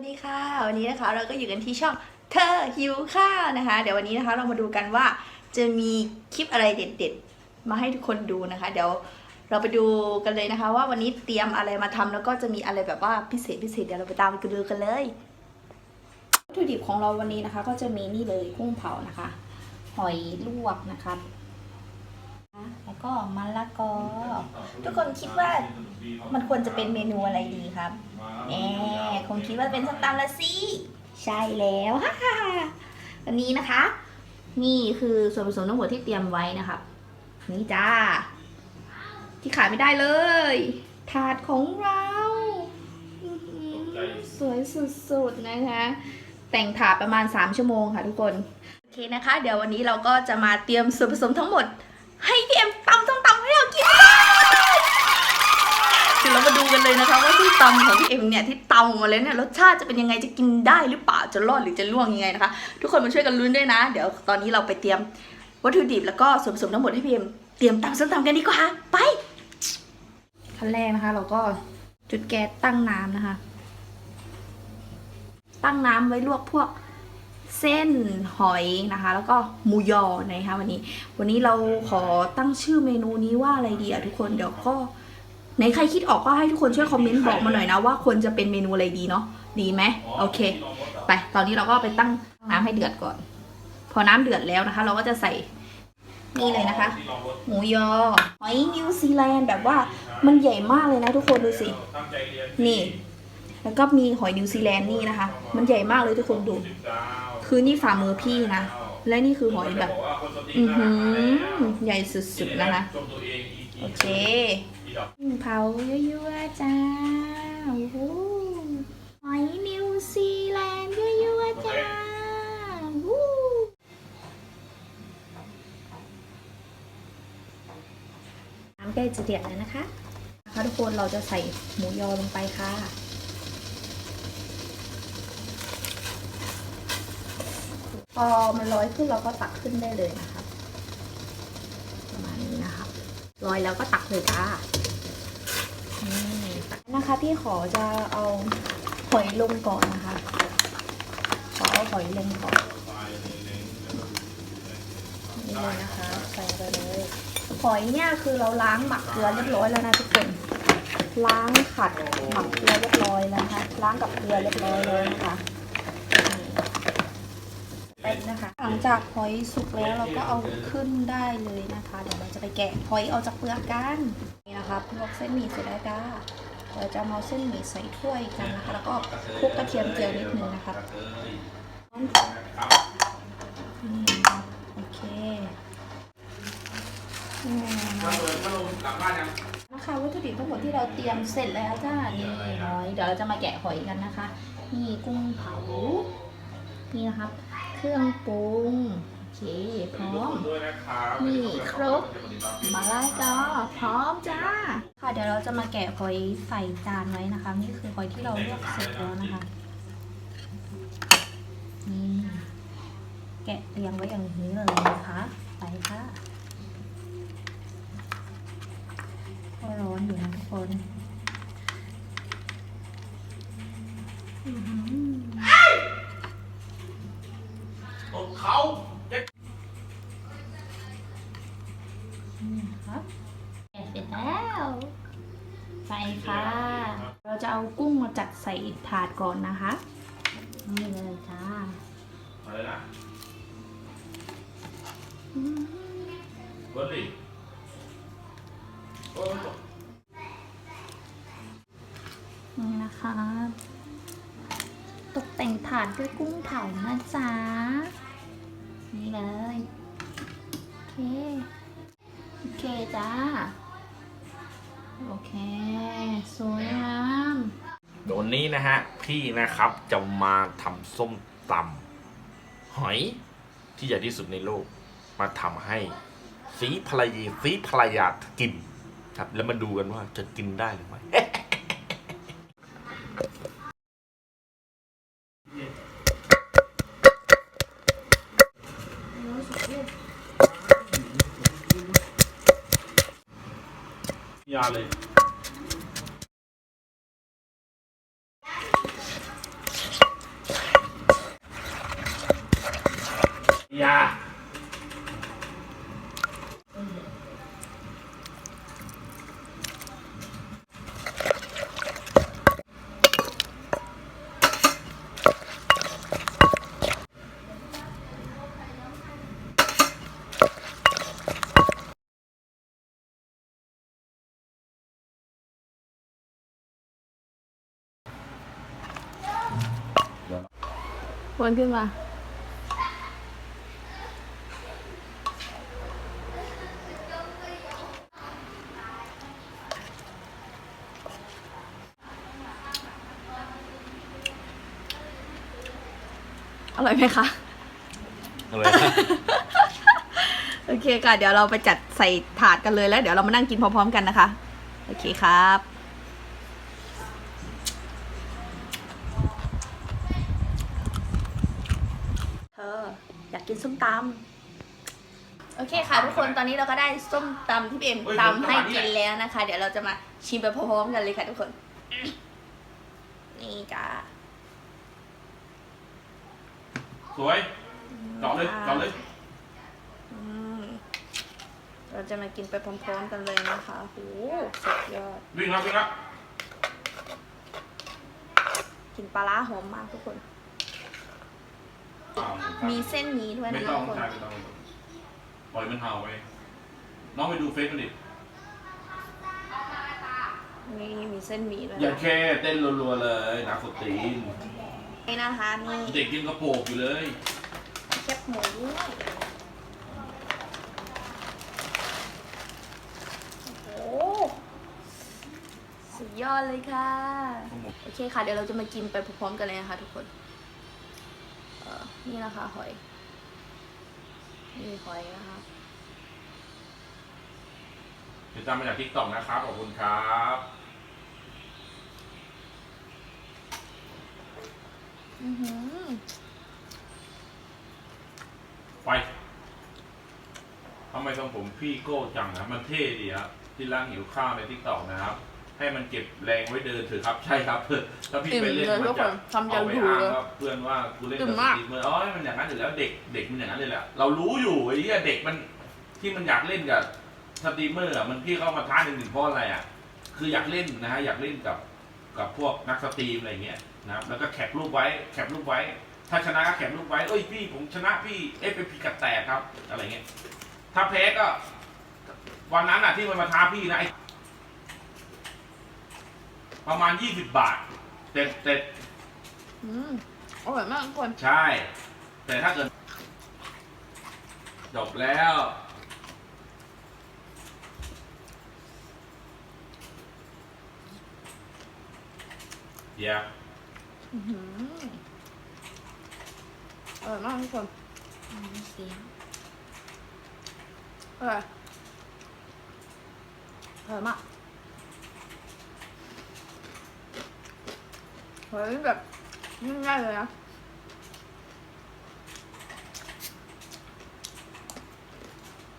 วัสดีค่ะ วันนี้นะคะเราก็อยู่กันที่ช่องเธอหิวข้าวนะคะ เดี๋ยววันนี้นะคะเรามาดูกันว่าจะมีคลิปอะไรเด็ดๆ มาให้ทุกคนดูนะคะ เดี๋ยวเราไปดูกันเลยนะคะ ว่าวันนี้เตรียมอะไรมาทำแล้วก็จะมีอะไรแบบว่าพิเศษพิเศษเดี๋ยวเราไปตามไปดูกันเลยวัตถุดิบของเราวันนี้นะคะ ก็จะมีนี่เลยกุ้งเผานะคะ หอยลวกนะคะ ก็มะละกอ ทุกคนคิดว่ามันควรจะเป็นเมนูอะไรดีครับแหมคงคิดว่าเป็นส้มตำละสิ ใช่แล้วฮ่าฮ่าวันนี้นะคะ นี่คือส่วนผสมทั้งหมดที่เตรียมไว้นะครับนี่จ้า ที่ขายไม่ได้เลย ถาดของเราสวยสุดๆนะคะ แต่งถาดประมาณ 3 ชั่วโมงค่ะทุกคน โอเคนะคะ เดี๋ยววันนี้เราก็จะมาเตรียมส่วนผสมทั้งหมดให้พี่เอ็ม กินกันเดี๋ยวเรามาดูกันเลยนะคะว่าที่ตำของพี่เอ็มเนี่ยที่ตำออกมาแล้วเนี่ยรสชาติจะเป็นยังไงจะกินได้หรือเปล่าจะรอดหรือจะล่วงยังไงนะคะ ทุกคนมาช่วยกันลุ้นด้วยนะ เดี๋ยวตอนนี้เราไปเตรียมวัตถุดิบแล้วก็ส่วนผสมทั้งหมดให้พี่เอ็มเตรียมตำส้มตำกันดีกว่าไปขั้นแรกนะคะ เราก็จุดแก๊สตั้งน้ำนะคะ ตั้งน้ำไว้ลวกพวก เส้นหอยนะคะ แล้วก็หมูยอนะคะวันนี้ วันนี้เราขอตั้งชื่อเมนูนี้ว่าอะไรดีอะทุกคนเดี๋ยวก็ไหนใครคิดออกก็ให้ทุกคนช่วยคอมเมนต์บอกมาหน่อยนะว่าควรจะเป็นเมนูอะไรดีเนาะดีไหมโอเค ไปตอนนี้เราก็ไปตั้งน้ำให้เดือดก่อน พอน้ำเดือดแล้วนะคะ เราก็จะใส่นี่เลยนะคะ หมูยอหอยนิวซีแลนด์แบบว่ามันใหญ่มากเลยนะทุกคนดูสินี่ แล้วก็มีหอยนิวซีแลนด์นี่นะคะ มันใหญ่มากเลยทุกคนดู คือนี่ฝ่ามือพี่นะ และนี่คือหอยแบบ อือหือ ใหญ่สุดๆนะคะ โอเค เผาเยั่วๆจ้าโอ้โหหอยนิวซีแลนด์เยั่วๆจ้าวู้น้ำใกล้จะเดือดแล้วนะคะนะคะทุกคนเราจะใส่หมูยอลงไปค่ะ อมันลอยขึ้นเราก็ตักขึ้นได้เลยนะคะประมาณนี้นะคะลอยแล้วก็ตักเลยจ้านี่นะคะพี่ขอจะเอาหอยลงก่อนนะคะ ขอเอาหอยลงก่อนนี่เลยนะคะใส่ไปเลยหอยเนี่ยคือเราล้างหมักเกลือเรียบร้อยแล้วนะทุกคนล้างขัดหมักเกลือเรียบร้อยแล้วนะคะล้างกับเกลือเรียบร้อยเลยนะคะ ป็นนะคะ หลังจากหอยสุกแล้วเราก็เอาขึ้นได้เลยนะคะ เดี๋ยวเราจะไปแกะหอยออกจากเปลือกกันนี่นะคะลวกเส้นหมี่เสร็จแล้วจ้าเราจะเอาเส้นหมี่ใส่ถ้วยกันนะคะ แล้วก็คลุกกระเทียมเจียวนิดนึงนะคะโอเคนี่นะคะนะคะวัตถุดิบทั้งหมดที่เราเตรียมเสร็จแล้วจ้านี่หอยเดี๋ยวเราจะมาแกะหอยกันนะคะนี่กุ้งเผานี่นะครับ เครื่องปรุงโอเคพร้อมนี่ครบมาลายก็พร้อมจ้าค่ะเดี๋ยวเราจะมาแกะหอยใส่จานไว้นะคะ นี่คือหอยที่เราเลือกเสร็จแล้วนะคะนี่แกะเรียงไว้อย่างนี้เลยนะคะไปค่ะก็ร้อนอยู่นะทุกคนอื้อหือ เขา นี่ครับแกะเส ร็จแล้ว ใส่ค่ะ เราจะเอากุ้งมาจัดใส่ถาดก่อนนะคะ นี่เลยจ้าอะไรนะอืมเบิร์ดลี่โอ้ยตกนี่นะคะ ตกแต่งถาดด้วยกุ้งเผานะจ๊ะ นี่เลย โอเค โอเคจ้า โอเค สวยงามโดนนี้นะฮะ พี่นะครับจะมาทำส้มตำหอยที่ใหญ่ที่สุดในโลก มาทำให้สีภรรยาสีภรรยากินครับ แล้วมาดูกันว่าจะกินได้หรือไม่ ચાલે Yeah. วนขึ้นมา อร่อยไหมคะอะไรโอเคค่ะ เดี๋ยวเราไปจัดใส่ถาดกันเลยแล้ว เดี๋ยวเรามานั่งกินพร้อมๆกันนะคะ โอเคครับ เธอ อยา กกินส้มตำโอเคค่ะ ทุกคนตอนนี้เราก็ได้ส้มตำที่พี่เอ็มเฮ้ยตำให้ผมจะมานี่กินแล้วนะคะ เดี๋ยวเราจะมาชิมไปพร้อมๆกันเลยค่ะทุกคน นี่จ้าสวยเจาะเลยเจาะเลยอืมเราจะมากินไปพร้อมๆกันเลยนะคะโหสุดยอดวิ่งครับวิ่งครับกลินปลาร้าหอมมากทุกคน มีเส้นหมีด้วยไม่นะต้อทุงกคน ใช่ไม่ต้องปล่อยมันเห่าไป น้องไปดูเฟซมันดิ นี่มีเส้นหมีด้วยอย่านะแค่เต้นรัวๆเลยนักสตรีน นี่นะคะนี่เด็กกินกระโปงอยู่เลย แคบหมูด้วยโอ้โหสุดยอดเลยค่ะ โอเคค่ะ เดี๋ยวเราจะมากินไปพร้อมๆกันเลยนะคะทุกคนเอ่อ นี่นะคะหอยนี่หอยนะคะติดตามมาจากทิกตอกนะครับ ขอบคุณครับอือหือไปทำไมทรงผมพี่โก้จังนะมันเท่ดีครับที่ร่างหิวข้าวในทิกตอกนะครับ ให้มันเก็บแรงไว้เดินเถอะครับ ใช่ครับถ้าพี่ไปเล่นอิ่มเลยมันทุกคจะนทำยัเอางไปถูอ้างเลยว่าเพื่อนว่ากูเล่นอิ่กับมสมากตรีมเมอร์อ๋อมันอย่างนั้นอยู่แล้วเด็กเด็กมันอย่างนั้นเลยแหละเรารู้อยู่ไอ้เหี้ยเด็กมันที่มันอยากเล่นกับสตรีมเมอร์อะมันพี่เข้ามาท้าหนึ่งหนึ่งเพราะอะไรอะคืออยากเล่นนะฮะอยากเล่นกับกับพวกนักสตรีมอะไรเงี้ยนะครับแล้วก็แคปรูปไว้แคปรูปไว้ ถ้าชนะก็แคปรูปไว้เอ้ยพี่ผมชนะพี่เอฟพีกัดแตกครับ อะไรเงี้ยถ้าแพ้ก็ วันนั้นอะที่มันมาท้าพี่นะไอ้ ประมาณยี่สิบบาทแต่แต่อืมอร่อยมากทุกคนใช่ แต่ถ้าเกิดจบแล้ว เดี๋ยวอื้อหืออร่อยมากทุกคนอืมเสียงอร่อยอร่อยมาก เฮ้ยแบบง่ายๆเลยนะ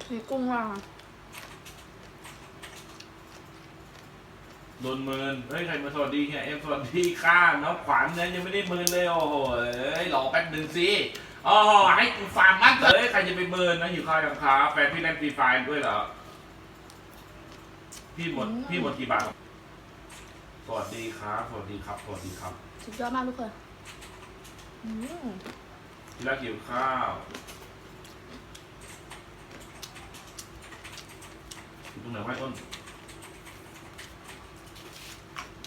มีกุ้งว่างอะโดนเมินเฮ้ยใครมาสวัสดีเนี่ยเอ็มสวัสดีค่ะน้องขวัญเนี่ยยังไม่ได้เมินเลยโอ้โหเอ้ยรอแป๊บหนึ่งสิอ๋อให้กูฟาร์มมันเลยใครจะไปเมินนะอยู่ข้าวยังค้าแฟนพี่เล่นฟรีไฟล์ด้วยเหรอพี่หมดพี่หมดกี่บาทส วัสดีครับ สวัสดีครับ สวัสดีครับสุดยอดมากทุกคนอืมที่รักหิวข้าวอยู่ตรงไหนวะต้น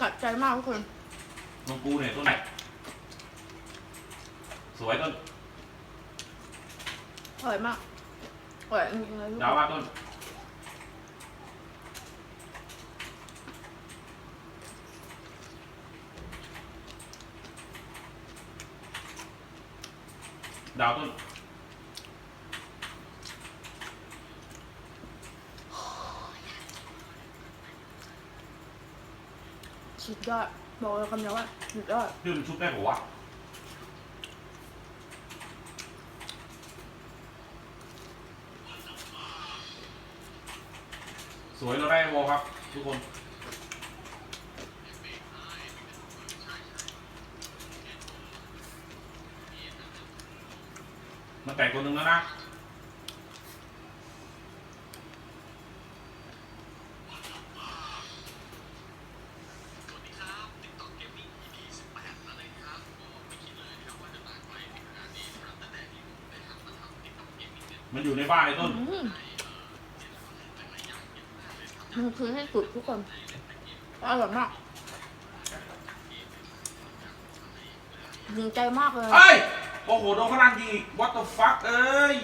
จัดใจมากทุกคนน้องกูเนี่ยต้นไหนสวยต้นอร่อยมากอร่อยจริงๆเลยทุกดาควนว่าต้น ดาวต้น สุดยอดบอกเลยคำเดียวว่าสุดยอดพี่มันชุบได้ปะวะสวยเราได้โวครับ ทุกคน มันแตกตัวหนึ่งแล้วนะมันอยู่ในบ้านไอ้ต้นอืมมันคือให้สุดทุกคนอร่อยมากดีใจมากเลยเอ้ย โอ้โหโดนพลังยิงอีก what the fuck เอ้ย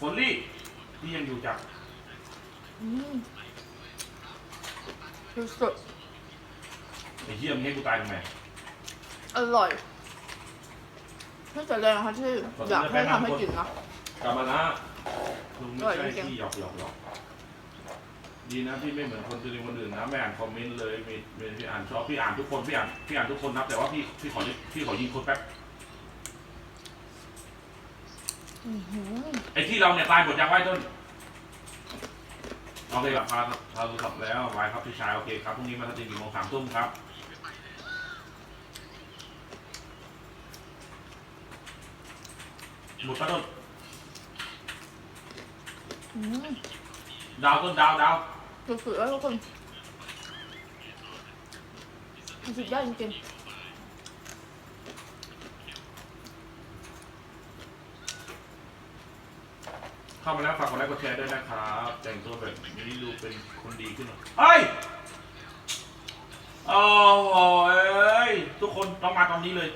ฝนลี่ที่ยังอยู่จับอืมสุดไอ้เหี้ยมึงให้กูตายทำไมๆอร่อยไม่แต่แรงค่ะที่อยากให้ทำให้กินนะ กลับมานะลุงไม่อร่อยใช่จริงๆที่หยอกหยอกหยอก ดีนะพี่ไม่เหมือนคนอื่นคนอื่นนะไม่อ่านคอมเมนต์เลยมีมีพี่อ่านชอบพี่อ่านทุกคนพี่อ่านพี่อ่านทุกคนนับแต่ว่าพี่พี่ขอพี่ขอยิงคนแป๊บอื้อหือไอ้ที่เราเนี่ยตายหมดยังไว้ต้นโอเคครับพาพาโทรศัพท์แล้วไว้ครับพี่ชายโอเคครับพรุ่งนี้มาสตรีมกี่โมงสามทุ่มครับหมดปะต้นอืมดาวต้นดาวดาว สุดๆแล้วทุกคนสุดยอดจริงเข้ามาแล้วฝากกดไลค์กดแชร์ด้วยนะครับ แต่งตัวแบบนี้ดูเป็นคนดีขึ้นหน่อยเฮ้ยโอ้โหเอ้ยทุกคนต้องมาตอนนี้เลย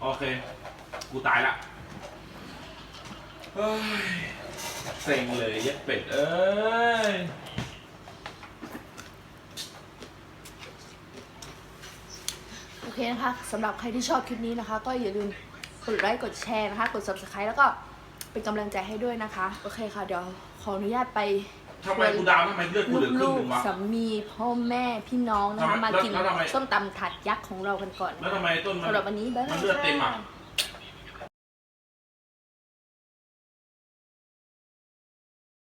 โอเค กูตายละเฮ้ย เซ็งเลยเย็ดเป็ด เอ้ยๆโอเคนะคะสำหรับใครที่ชอบคลิปนี้นะคะ ก็อย่าลืมกดไลค์กดแชร์นะคะ กด subscribe แล้วก็เป็นกำลังใจให้ด้วยนะคะ โอเคค่ะ เดี๋ยวขออนุญาตไปทำไมกูดาวทำไมเลือดกูเหลือครึ่ลูงกหนึงวะ ๆสามีพ่อแม่พี่น้องนะคะทำไมมากินแล้วทำไม ส้มตำถัดยักษ์ของเรากันก่อนแล้วทำไมต้นมันสำหรับวันนี้บ๊ายบายมันเลือดเต็มอะ ค่ะ